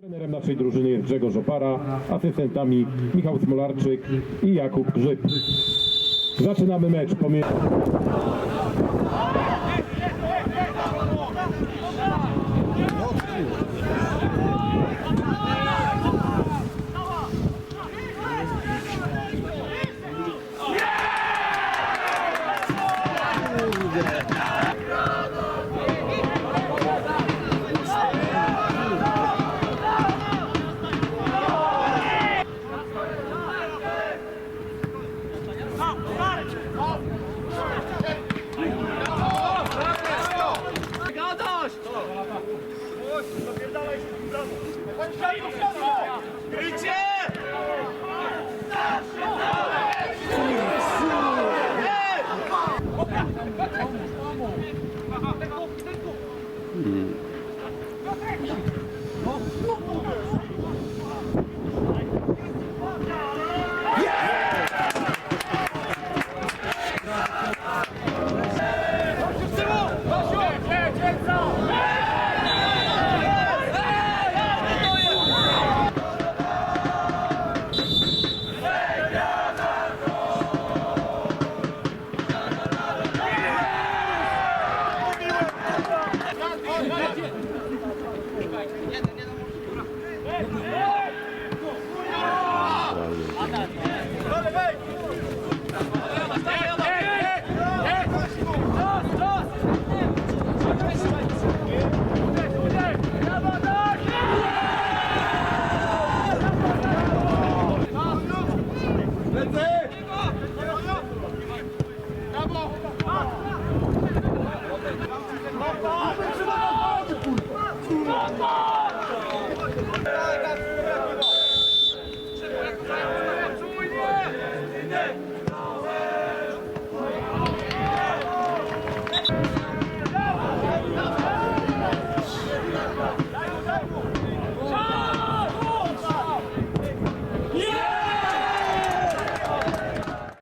Trenerem naszej drużyny jest Grzegorz Opara, asystentami Michał Smolarczyk i Jakub Grzyb. Zaczynamy mecz pomiędzy... Gadasz! Krycie! Jeden, jeden,